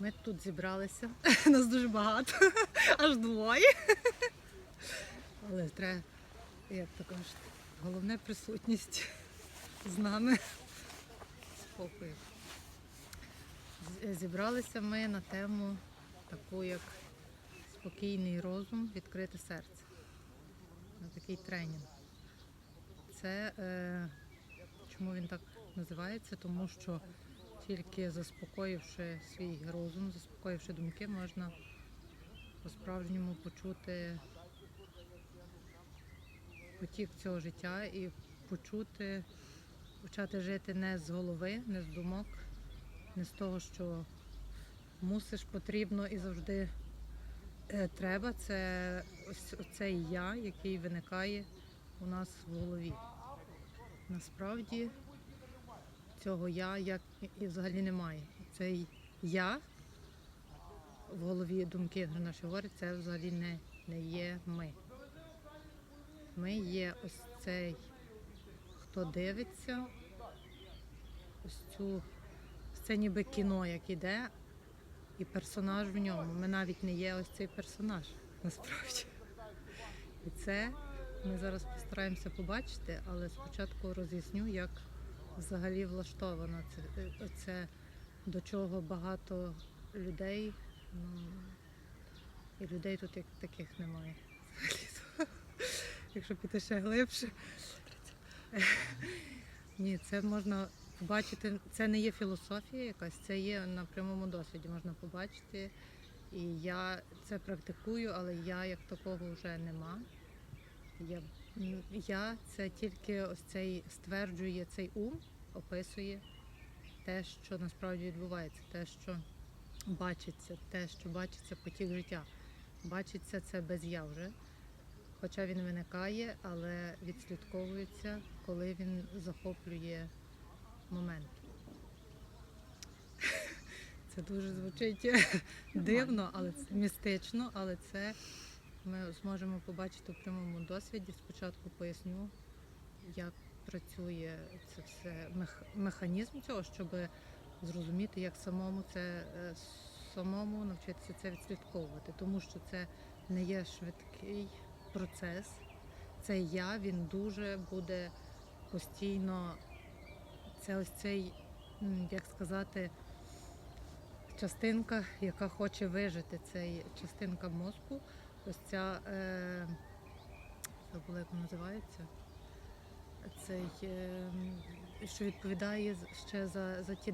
Ми тут зібралися. Нас дуже багато, аж двоє. Але треба, як то кажуть, головне присутність з нами. Спокою. Зібралися ми на тему таку, як спокійний розум, відкрите серце. На такий тренінг. Це е, чому він так називається? Тому що тільки заспокоївши свій розум, заспокоївши думки, можна по-справжньому почути потік цього життя і почути, почати жити не з голови, не з думок, не з того, що мусиш, потрібно і завжди е, треба. Це ось цей я, який виникає у нас в голові. Насправді цього я як і взагалі немає. Цей я в голові думки наші говорять, це взагалі не, не є ми. Ми є ось цей, хто дивиться, ось цю це ніби кіно, як іде, і персонаж в ньому. Ми навіть не є ось цей персонаж, насправді. І це ми зараз постараємося побачити, але спочатку роз'ясню, як взагалі влаштовано це, е, це до чого багато людей. Ну, і людей тут як таких немає. Якщо піти ще глибше. Ні, це можна побачити. Це не є філософія якась, це є на прямому досвіді, можна побачити. І я це практикую, але я як такого вже нема. Я, я це тільки ось цей стверджує цей ум, описує те, що насправді відбувається, те, що бачиться, те, що бачиться потік життя. Бачиться це без я вже. Хоча він виникає, але відслідковується, коли він захоплює момент. Це дуже звучить дивно, але це містично, але це ми зможемо побачити в прямому досвіді. Спочатку поясню, як працює це все механізм цього, щоб зрозуміти, як самому це е, самому навчитися це відслідковувати, тому що це не є швидкий процес. Це я, він дуже буде постійно. Це ось цей, як сказати, частинка, яка хоче вижити. Це частинка мозку. Ось ця е, забула, як вона називається. Цей, е, що відповідає ще за, за ті